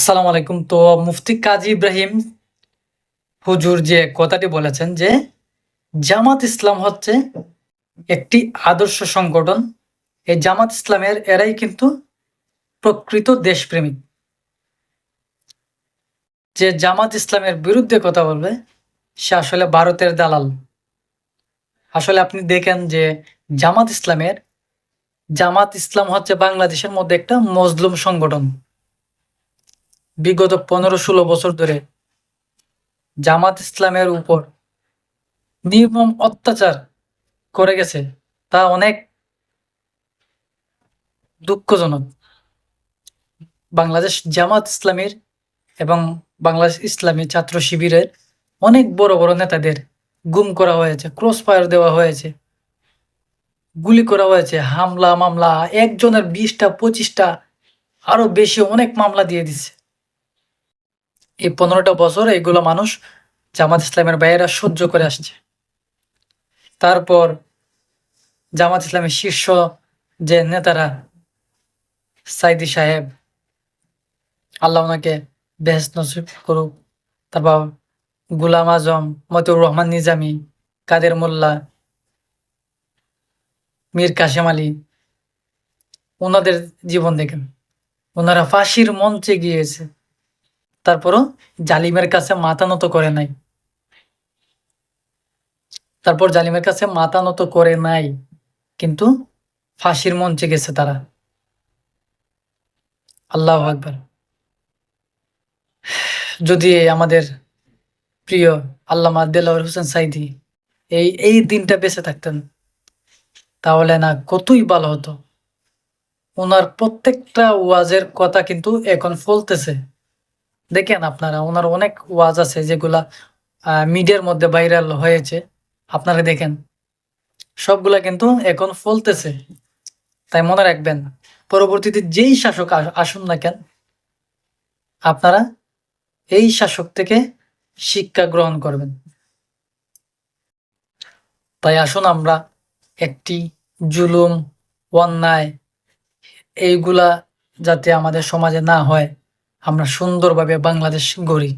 আসসালামু আলাইকুম। তো মুফতি কাজী ইব্রাহিম হুজুর যে কথাটি বলেছেন যে, জামাত ইসলাম হচ্ছে একটি আদর্শ সংগঠন। এই জামাত ইসলামের এরাই কিন্তু প্রকৃত দেশপ্রেমিক। যে জামাত ইসলামের বিরুদ্ধে কথা বলবে, সে আসলে ভারতের দালাল। আসলে আপনি দেখেন যে জামাত ইসলামের, জামাত ইসলাম হচ্ছে বাংলাদেশের মধ্যে একটা মজলুম সংগঠন। বিগত পনেরো ষোলো বছর ধরে জামাত ইসলামের উপর নির্মম অত্যাচার করে গেছে, তা অনেক দুঃখজনক। বাংলাদেশ জামাত ইসলামীর এবং বাংলাদেশ ইসলামী ছাত্র শিবিরের অনেক বড় বড় নেতাদের গুম করা হয়েছে ক্রস ফায়ার দেওয়া হয়েছে, গুলি করা হয়েছে, হামলা, মামলা, একজনের বিশটা, পঁচিশটা, আরও বেশি অনেক মামলা দিয়ে দিছে এই পনেরোটা বছর এগুলো মানুষ জামাত ইসলামের বাইরা সহ্য করে আসছে। তারপর জামাত ইসলামের শীর্ষ যে নেতারা, সাইদি সাহেব, আল্লাহ ওনাকে বেহেস নসিব করুক। তারপর গুলাম আজম, মতিউর রহমান নিজামি, কাদের মোল্লা, মীর কাশেম আলী, ওনাদের জীবন দেখেন। ওনারা ফাঁসির মঞ্চে গিয়েছে। তারপরও জালিমের কাছে মাথা নত করে নাই। তারপর জালিমের কাছে মাথা নত করে নাই, কিন্তু ফাঁসির মঞ্চে গেছে তারা। আল্লাহ আকবার। যদি আমাদের প্রিয় আল্লামা দেলাওয়ার হোসেন সাইদি এই এই দিনটা বেঁচে থাকতেন, তাহলে না কতই ভালো হতো। ওনার প্রত্যেকটা ওয়াজের কথা কিন্তু এখন ফলতেছে। দেখেন আপনারা, ওনার অনেক ওয়াজ আছে যেগুলা মিডিয়ার মধ্যে ভাইরাল হয়েছে। আপনারা দেখেন, সবগুলা কিন্তু এখন ফলতেছে। তাই মনে রাখবেন, পরবর্তীতে যেই শাসক আস- আসুন না কেন, আপনারা এই শাসক থেকে শিক্ষা গ্রহণ করবেন। তাই আসুন আমরা একটি জুলুম, অন্যায়, এইগুলা যাতে আমাদের সমাজে না হয়। আমরা সুন্দরভাবে বাংলাদেশ গড়ি।